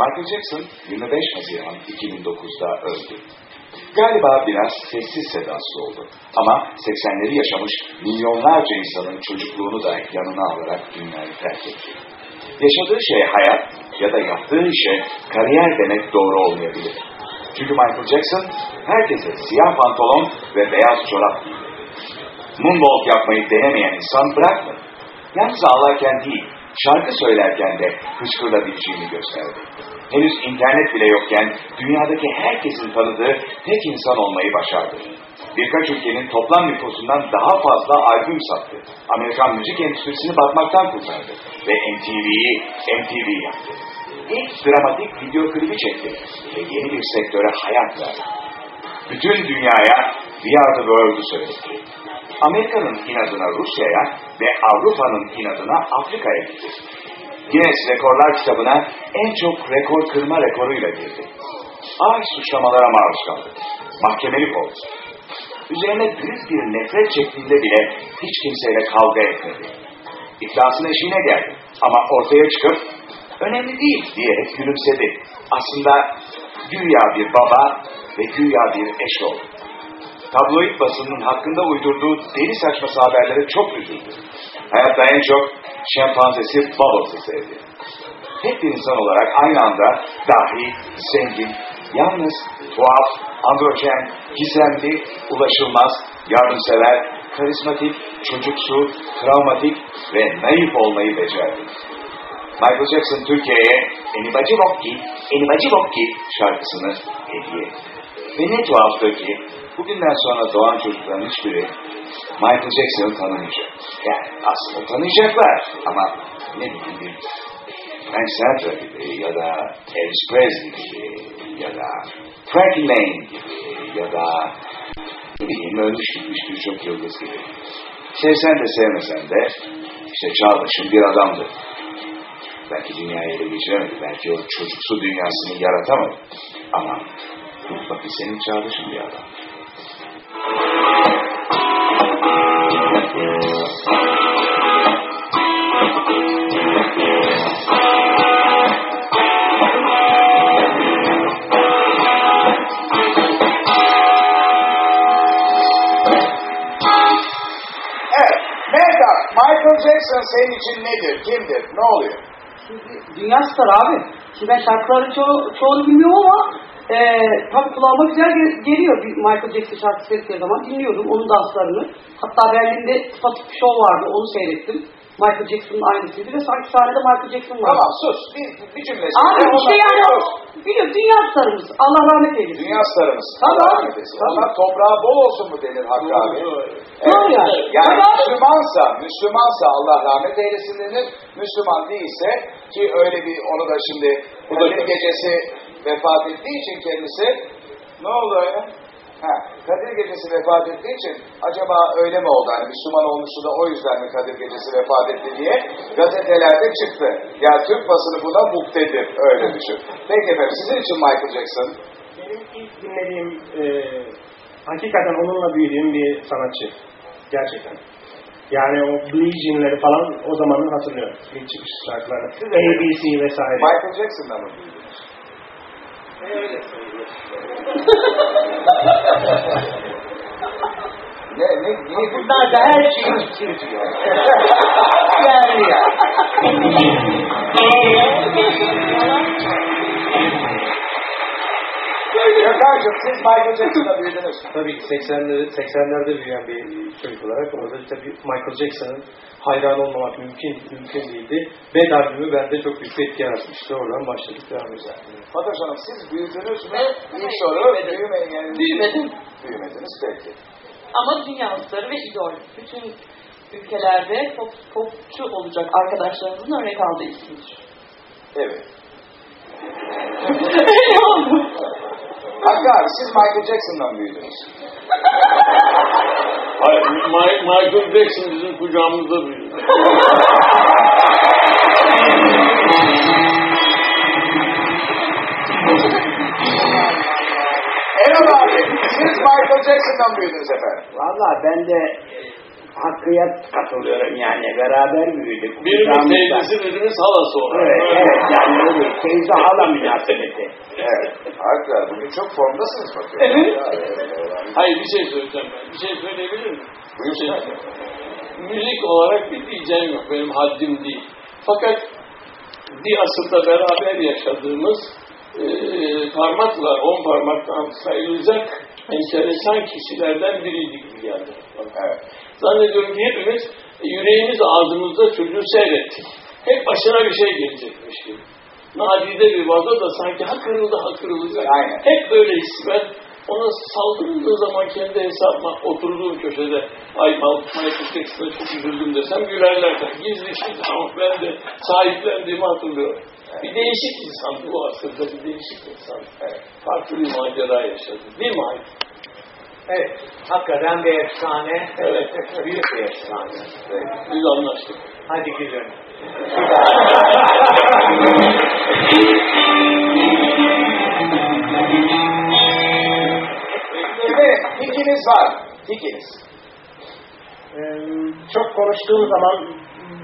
Michael Jackson 25 Haziran 2009'da öldü. Galiba biraz sessiz sedasız oldu. Ama 80'leri yaşamış milyonlarca insanın çocukluğunu da yanına alarak dünyayı terk etti. Yaşadığı şey hayat ya da yaptığı işe kariyer demek doğru olmayabilir. Çünkü Michael Jackson herkese siyah pantolon ve beyaz çorap giydi. Moonwalk yapmayı denemeyen insan bırakmadı. Yalnız ağlarken değil, şarkı söylerken de hıçkırılabileceğini gösterdi. Henüz internet bile yokken dünyadaki herkesin tanıdığı tek insan olmayı başardı. Birkaç ülkenin toplam nüfusundan daha fazla albüm sattı. Amerikan müzik endüstrisini batmaktan kurtardı. Ve MTV'yi MTV yaptı. İlk dramatik video klibi çekti ve yeni bir sektöre hayat verdi. Bütün dünyaya We Are The World'u söyledi. Amerika'nın inadına Rusya'ya ve Avrupa'nın inadına Afrika'ya gitti. Guinness Rekorlar kitabına en çok rekor kırma rekoruyla girdi. Ağır suçlamalara maruz kaldı. Mahkemelik oldu. Üzerine büyük bir nefret çektiğinde bile hiç kimseyle kavga etmedi. İflasın eşiğine geldi ama ortaya çıkıp önemli değil diyerek gülümsedi. Aslında güya bir baba ve güya bir eş oldu. Tabloid basının hakkında uydurduğu deli saçması haberlere çok üzüldü. Hayatta en çok şempanzesi Bubbles'ı sevdi. Tek bir insan olarak aynı anda dahi, zengin, yalnız, tuhaf, androjen, gizemli, ulaşılmaz, yardımsever, karizmatik, çocuksu, travmatik ve naif olmayı becerdi. Michael Jackson Türkiye'ye Enibacı Bokki, Enibacı Bokki şarkısını hediye etti. Ve ne tuhaftır ki bugünden sonra doğan çocukların hiçbiri Michael Jackson'ı tanımayacak. Yani aslında tanıyacaklar ama ne bileyim bir Frank Sinatra gibi ya da Elvis Presley gibi ya da Frankie Lane gibi ya da ne bileyim ölmüş gitmiş birçok yıldız gibi. Sevsen de sevmesen de işte çağdaşın bir adamdı. Belki dünyayı ele geçiremedi. Belki o çocuksu dünyasını yaratamadı. Ama mutlaka senin çağdaşın bir adam. Michael Jackson senin için nedir, kimdir, ne oluyor? Dünya starı abi. Şimdi ben şarkıları ço çoğunu bilmiyorum ama e, tabii kulağıma güzel ge- geliyor bir Michael Jackson şarkısı seyrettiği zaman dinliyordum onun danslarını. Hatta Berlin'de tıpatıp bir show vardı onu seyrettim. Michael Jackson'ın aynısıydı ve sanki sahnede Michael Jackson vardı. Tamam sus, bir, bir cümlesi. Abi işte olmaz, yani o, biliyorum dünya starımız. Allah rahmet eylesin. Dünya starımız. Tabii Allah abi, rahmet eylesin. tabii. Ama toprağı bol olsun mu denir Hakkı abi? Doğru yani. Yani abi. Müslümansa, Müslümansa Allah rahmet eylesin denir. Müslüman değilse ki öyle bir onu da şimdi Kadir gecesi vefat ettiği için kendisi ne oldu öyle? Ha, Kadir gecesi vefat ettiği için acaba öyle mi oldu? Hani Müslüman olmuştu da o yüzden mi Kadir gecesi vefat etti diye gazetelerde çıktı. Ya Türk basını buna muktedir. Öyle düşün. Peki efendim sizin için Michael Jackson Benim ilk dinlediğim e, hakikaten onunla büyüdüğüm bir sanatçı. Gerçekten. Yani o Blue Jean'leri falan o zamanı hatırlıyorum. İlk çıkış şarkılarını. ABC vesaire. Michael Jackson'dan mı büyüdünüz? Ne, ne, niye Bunlar da her şeyi bitiriyor. yani ya. Gökhan'cığım siz Michael Jackson'da büyüdünüz. Tabii ki 80'lerde 80'lerde büyüyen bir çocuk olarak orada tabii Michael Jackson'ın hayran olmamak mümkün mümkün değildi. Bad albümü bende çok büyük bir etki yaratmıştı. Oradan başladık devam ediyoruz. Fatoş Hanım siz büyüdünüz mü? İlk soru büyümeyin yani. Büyümedim. Büyümediniz peki. Ama dünya starı ve idol. Bütün ülkelerde pop, popçu olacak arkadaşlarımızın örnek aldığı isimdir. Evet. Öyle oldu. Hakkı abi siz Michael Jackson'dan büyüdünüz. Hayır, Ma- Michael Jackson bizim kucağımızda büyüdü. Erol abi siz Michael Jackson'dan büyüdünüz efendim. Valla ben de Hakkı'ya katılıyorum yani. Beraber büyüdük. Birimiz teyzesi, birimiz halası olarak. Evet, evet yani öyle. Teyze hala münasebeti. Abi bugün çok formdasınız bakıyorum. Evet. Hayır bir şey söyleyeceğim ben. Bir şey söyleyebilir miyim? Bir şey. Müzik olarak bir diyeceğim yok. Benim haddim değil. Fakat bir asırda beraber yaşadığımız e, parmakla on parmaktan sayılacak enteresan kişilerden biriydi gibi geldi. Evet. Zannediyorum ki hepimiz yüreğimiz ağzımızda çocuğu seyrettik. Hep başına bir şey gelecekmiş gibi. Nadide bir vazo da sanki ha kırıldı ha kırılacak. Aynen. Hep böyle ben ona saldırıldığı zaman kendi hesabıma oturduğum köşede ay Michael Jackson'a çok üzüldüm desem gülerler. Gizli gizli ama ben de sahiplendiğimi hatırlıyorum. Bir değişik insan bu asırda bir değişik insan. Farklı bir macera yaşadı. Değil mi Haydar? Evet. Hakikaten bir efsane. Evet. Büyük bir efsane. Biz anlaştık. Hadi gülün. Şimdi fikiniz var. Fikiniz. Ee, çok konuştuğum zaman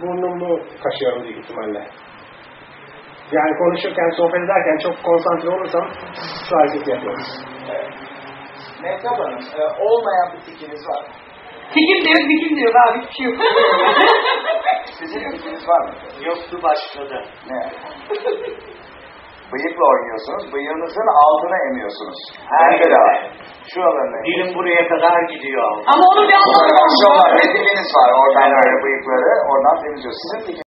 burnumu kaşıyorum büyük ihtimalle. Yani konuşurken, sohbet ederken çok konsantre olursam şu yapıyorum. Evet. Mehtap Hanım, e, olmayan bir fikiniz var mı? Yok, fikir de yok abi. Hiçbir şey yok. Sizin fikriniz var mı? Yoktu başladı. Ne? Bıyıkla oynuyorsunuz, bıyığınızın altına emiyorsunuz. Her Bende de var. Şuralarına Dilim buraya kadar gidiyor. Ama onun bir anlamı var. Şuralar, retiliniz var. Oradan böyle bıyıkları, oradan temizliyorsunuz. Sizin fikriniz